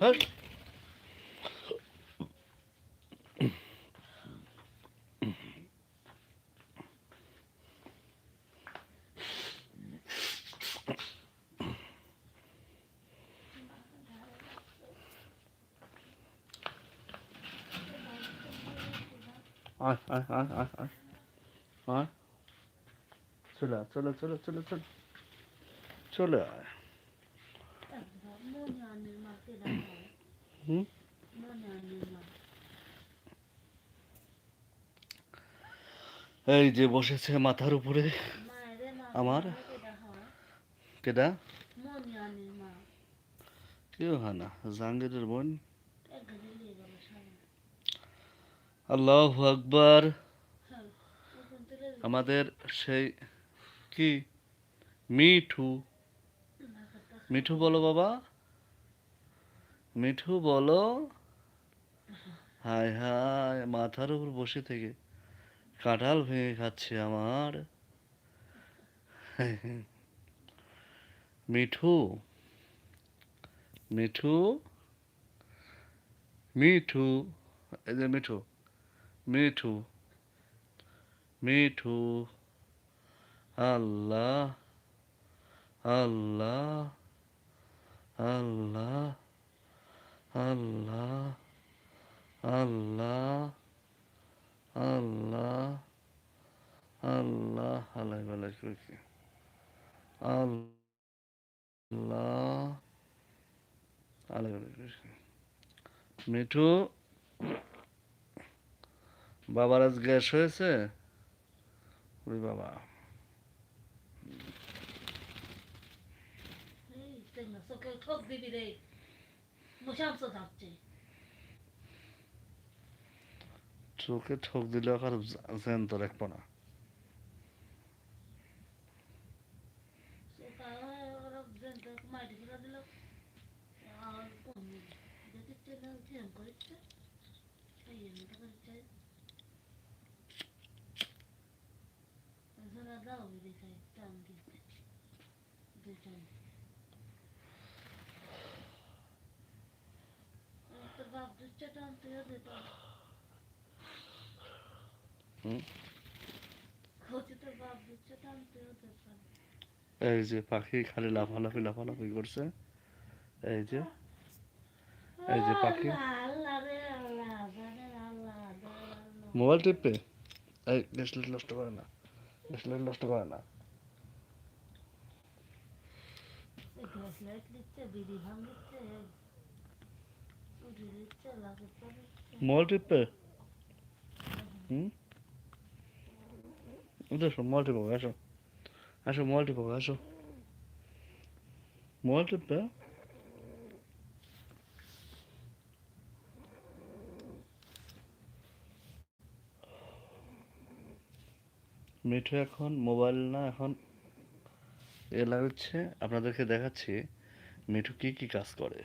哎哎哎哎哎！啊！吃了吃了吃了吃了吃了，吃了。এই যে বসেছে মাথার উপরে আমার কেডা? কেউ হয় না জাহাঙ্গীরের বোন। আল্লাহ আকবার। আমাদের সেই কি? মিঠু। মিঠু বলো বাবা। মিঠু বলো। হায় হায়, মাথার উপর বসে থেকে কাঁঠাল ভেঙে খাচ্ছে আমার। মিঠু মিঠু মিঠু, এই যে মিঠু মিঠু মিঠু, আল্লাহ আল্লাহ। আল্লাহ আল্লাহ আল্লাহ আল্লাহ আল্লাহ আল্লাহ বলে কি আল্লাহ আল্লাহ বলে মিঠু, বাবার আজ গ্যাস হয়েছে? ওরে বাবা। পারছিস না চোখে ঠোক দিবি রে বসামস যাচ্ছে চোখে ঠোক দিলে আর জ্যান্ত রাখব না Zara dał এই যে পাখি খালি লাফালাফি লাফালাফি করছে। এই যে এই যে পাখি। মোবাইল টিপে এই গ্যাসলাইট নষ্ট করে না গ্যাসলাইট নষ্ট করে না। গ্যাস লাইট দিচ্ছে বিড়ি ভাঙ দিচ্ছে multiple? Hmm? হুম দেখো multiple আসো আসো multiple আসো multiple? মিঠু এখন মোবাইল না, এখন এ লাগছে। আপনাদেরকে দেখাচ্ছি মিঠু কি কি কাজ করে।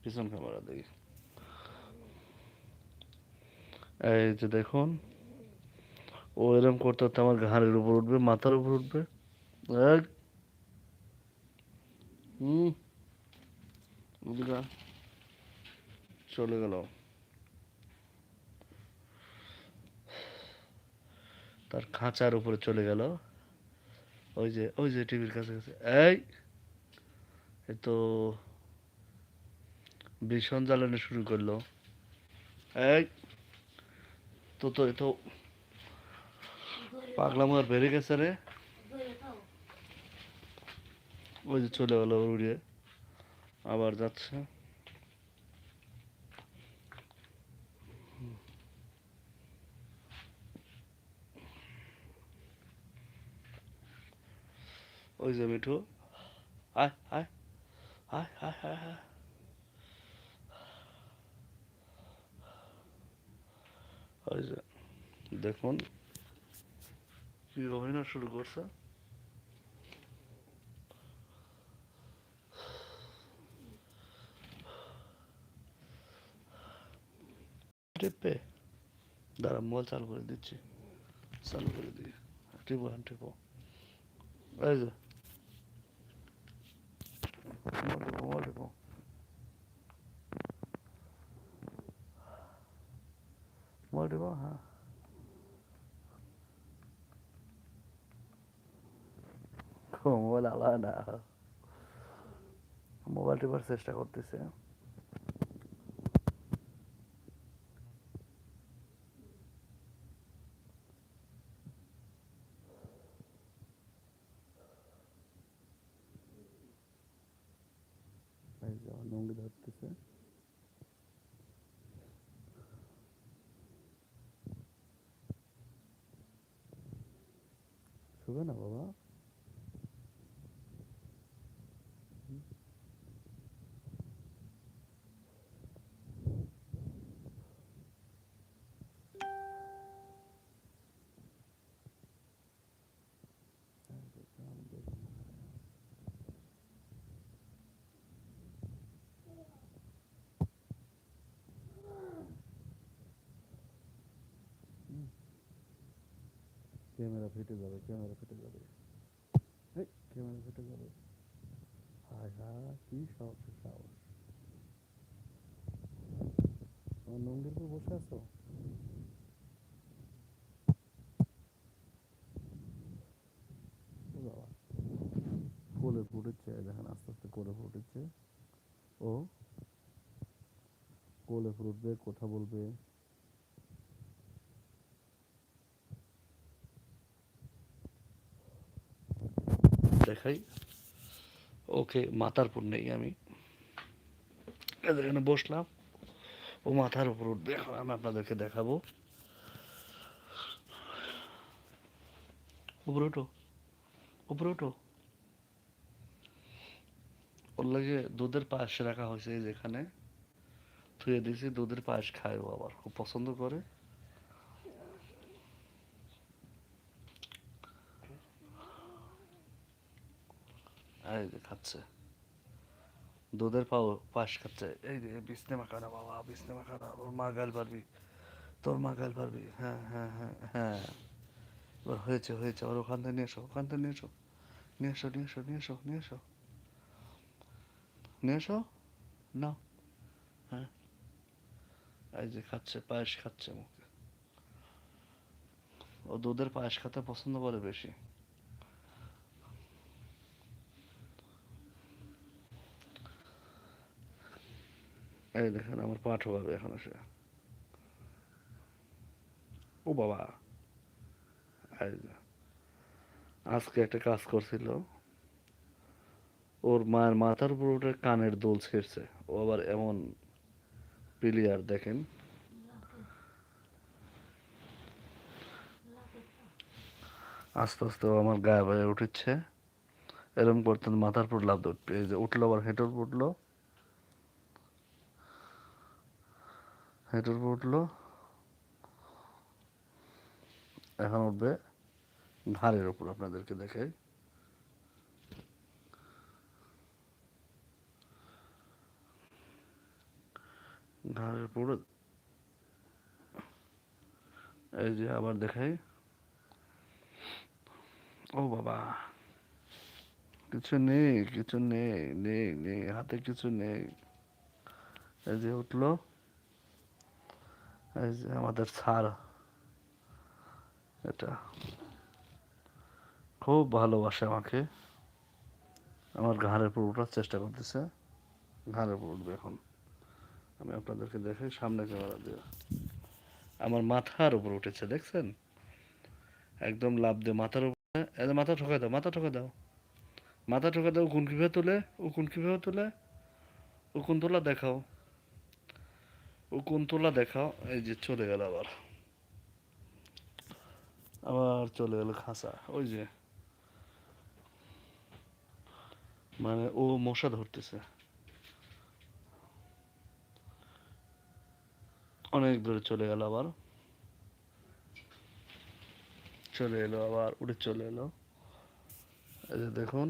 পিছন ক্যামেরা দেখি। এই যে দেখুন, ও এরকম করতে করতে আমার ঘাড়ের উপর উঠবে, মাথার উপর উঠবে। এক। হুম। চলে গেল। তার খাঁচার উপরে চলে গেল। ওই যে ওই যে টিভির কাছে কাছে এই। তো ভীষণ জ্বালানো শুরু করল। এই। তো তো এ তো। পাগলাম আর বেড়ে গেছে রে। ওই যে চলে গেল উড়িয়ে। আবার যাচ্ছে। ওই যে মিঠু। আয় আয় আয় আয় আয় আয়। দেখুন। কি অভিনয় শুরু করছে? টিপে। দাঁড়া, মোবাইল চালু করে দিচ্ছি। চালু করে দিই। টিপো হ্যাঁ টিপো। এই যে। মোবাইল টিপো মোবাইল টিপো। হ্যাঁ। মোবাইল আলাদা না। মোবাইল টিপার চেষ্টা করতেছে। লুঙ্গি ধরতেছে। শুবে না বাবা? ক্যামেরা ফেটে যাবে, ক্যামেরা ফেটে যাবে। এই ক্যামেরা ফেটে যাবে। হায় হায়, কি সাহসের সাহস। আমার লুঙ্গির উপর বসে আছো? কোলে ফুটেছে, দেখেন আস্তে আস্তে কোলে ফুটেছে। ও কোলে ফুটবে, কথা বলবে। দেখাই। ওকে, মাথার উপর নেই আমি। এদের এখানে বসলাম। ও মাথার উপর উঠবে, এখন আমি আপনাদেরকে দেখাবো। উপরে ওঠো উপরে ওঠো। ওর লাগে দুধের পায়েস রাখা হয়েছে যেখানে। থুয়ে দিয়েছি, দুধের পায়েস খায় ও আবার, খুব পছন্দ করে। এই যে খাচ্ছে। দুধের পাও পাশ খাচ্ছে। এই যে বিছনে মাখানা বাবা, বিছনে মাখানা। ওর মা গাল পারবি। তোর মা গাল পারবি। হ্যাঁ হ্যাঁ হ্যাঁ হ্যাঁ। এবার হয়েছে হয়েছে। ওর ওখান থেকে নিয়ে ওখান থেকে নিয়ে এসো। নিয়ে এসো নিয়ে এসো নিয়ে এসো, নিয়ে হ্যাঁ। এই যে খাচ্ছে, পায়েস খাচ্ছে মুখে। ও দুধের পায়েস খেতে পছন্দ করে বেশি। এই দেখেন, আমার পা ঠোকাবে এখন এসে। ও বাবা। আজকে একটা কাজ করছিল। ওর মায়ের মাথার উপর উঠে কানের দোল ছেড়ছে। ও আবার এমন প্লেয়ার, দেখেন। আস্তে আস্তে আমার গায়ে বায়ে উঠেছে। এরকম করতে মাথার উপর লাভ উঠল আবার হেঁটে উঠল। হেঁটে উপর উঠল এখন উঠবে ঘাড়ের উপর আপনাদেরকে দেখাই। ঘাড়ের উপর এই যে আবার দেখাই। ও বাবা। কিছু নেই কিছু নেই নেই নেই, হাতে কিছু নেই। এই যে উঠল। এই যে আমাদের স্যার, এটা খুব ভালোবাসে আমাকে। আমার ঘাড়ের উপর উঠার চেষ্টা করতেছে। ঘাড়ের উপর উঠবে এখন। আমি আপনাদেরকে দেখাই, সামনে ক্যামেরা দিয়ে। আমার মাথার উপর উঠেছে, দেখছেন? একদম লাভ দিয়ে মাথার উপরে মাথা ঠকাই দাও, মাথা ঠকাই দাও। মাথা ঠকাই দাও কোন কীভাবে তোলে? ও কোন কীভাবে তোলে? ও কোন তোলা দেখাও। ও কোন তোলা দেখাও এই যে চলে গেল আবার। আবার চলে গেল খাঁচা, ওই যে। মানে ও মশা ধরতেছে। অনেক দূরে চলে গেল আবার। চলে এলো আবার, উঠে চলে এলো। এই যে দেখুন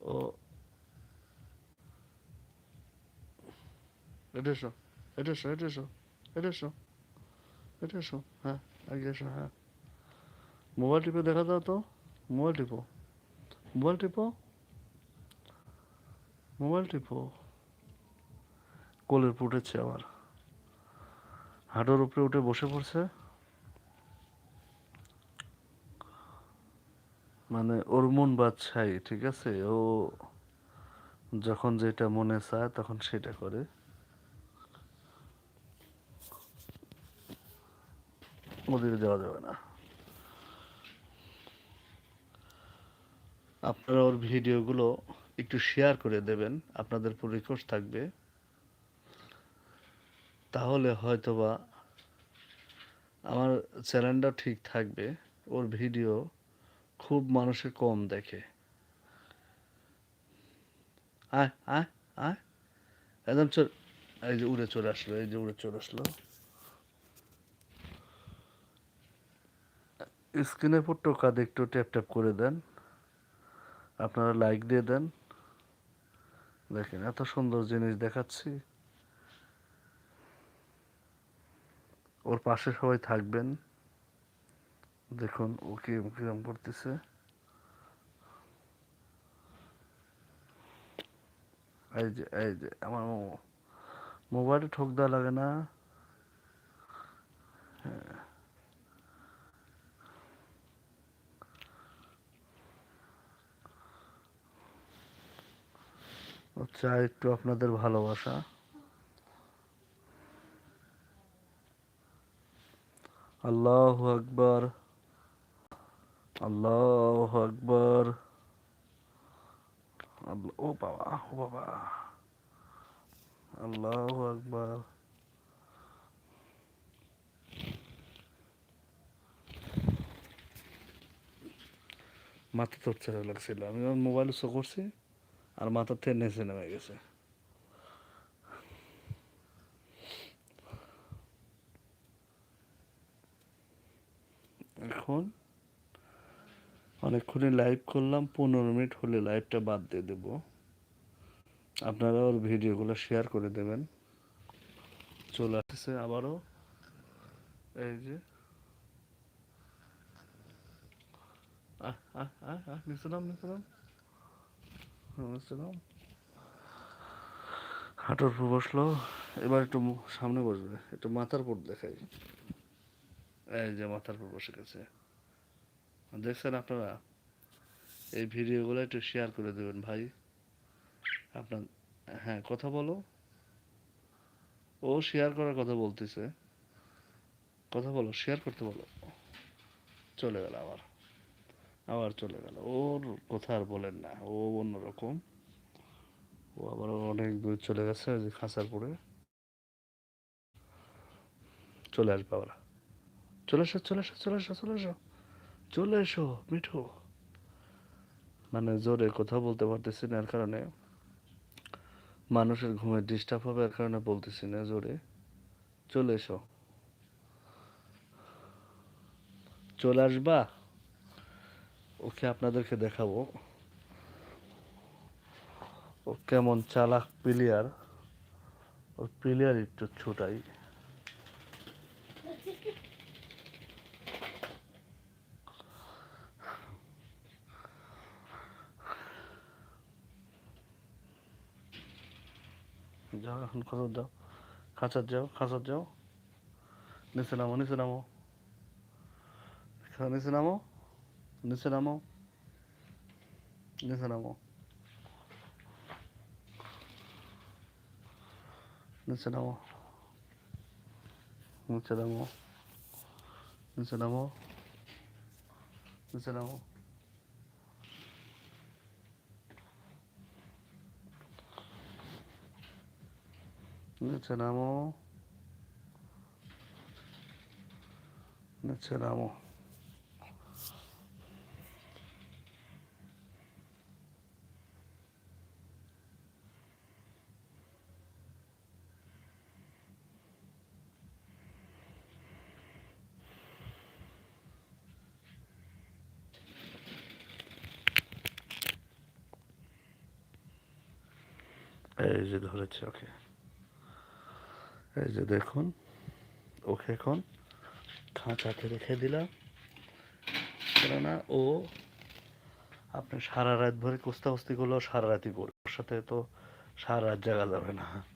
ও এটা এসো এটা এসো এটা এসো এটা এসো এটা এসো হ্যাঁ আগে এসো হ্যাঁ। মোবাইল টিপে দেখা দাও তো। মোবাইল টিপো মোবাইল টিপো মোবাইল টিপো কোলের উঠেছে আবার হাঁটুর উপরে উঠে বসে পড়ছে। মানে ওর মন বাদশাই ঠিক আছে? ও যখন যেটা মনে চায়, তখন সেটা করে। ওদিকে যাওয়া যাবে না। আপনারা ওর ভিডিওগুলো একটু শেয়ার করে দেবেন, আপনাদের উপর রিকোয়েস্ট থাকবে। তাহলে হয়তোবা আমার চ্যানেলটা ঠিক থাকবে, ওর ভিডিও খুব মানুষে কম দেখে। আয় আয় আয়। একদম চল, এই যে উড়ে চলে আসলো, এই যে উড়ে চলে আসলো। স্ক্রিনের উপর টোকা দিয়ে একটু ট্যাপ ট্যাপ করে দেন। আপনারা লাইক দিয়ে দেন। দেখেন, এত সুন্দর জিনিস দেখাচ্ছি। ওর পাশে সবাই থাকবেন। দেখুন, ও কি কিরম করতেছে। এই যে এই যে, আমার মোবাইলে ঠোক দেওয়া লাগে না। হ্যাঁ। চাই একটু আপনাদের ভালোবাসা। আল্লাহ আকবার আল্লাহ আকবার। ও বাবা ও বাবা। আল্লাহ আকবার। মাথা তোর ছেড়ে লাগছিল, আমি মোবাইল শো করছি। আর মাথার থেকে নেচে নেমে গেছে। এখন অনেকক্ষণই লাইভ করলাম, পনেরো মিনিট হলে লাইভটা বাদ দিয়ে দেব। আপনারা ওর ভিডিওগুলো শেয়ার করে দেবেন। চলে আসছে আবারও। এই যে। আহ আহ আহ, নিচে নাম নিচে নাম। হাঁটুর উপর বসল, এবার একটু সামনে বসবে, একটু মাথার উপর দেখাই। এই যে মাথার উপর বসে গেছে। দেখছেন আপনারা? এই ভিডিওগুলো একটু শেয়ার করে দেবেন ভাই। আপনার হ্যাঁ কথা বলো। ও শেয়ার করার কথা বলতেছে। কথা বলো শেয়ার করতে বলো। চলে গেল আবার। আবার চলে গেল। ওর কথা আর বলেন না, ও অন্যরকম। ও আবার অনেক দূর চলে গেছে যে খাঁচার পরে চলে আসবে আবার। চলে এসো চলে এসো চলে এসো চলে এসো। চলে এসো, মিঠু। মানে জোরে কথা বলতে পারতেছি না, এর কারণে। মানুষের ঘুমের ডিস্টার্ব হবে, এর কারণে বলতেছি না, জোরে। চলে এসো। চলে আসবা? ওকে আপনাদেরকে দেখাবো। ও কেমন চালাক প্লেয়ার। ওর প্লেয়ার একটু ছোটাই। যাও এখন কোথাও যাও খাঁচার যাও খাঁচার যাও। নিচে নামো নিচে নামো। নিচে নামো। নিচে নামো নিচে নামো নিচে নামো নিচে নামো নিচে নামো নিচে নামো নিচে নামো নিচে নামো এই যে ধরেছে, ওকে। এই যে দেখুন, ওকে এখন খাঁচাতে রেখে দিলাম। কেননা ও আপনি সারা রাত ভরে কুস্তাকুস্তি করলেও সারা রাতই করবে। ওর সাথে তো সারা রাত জাগা যাবে না।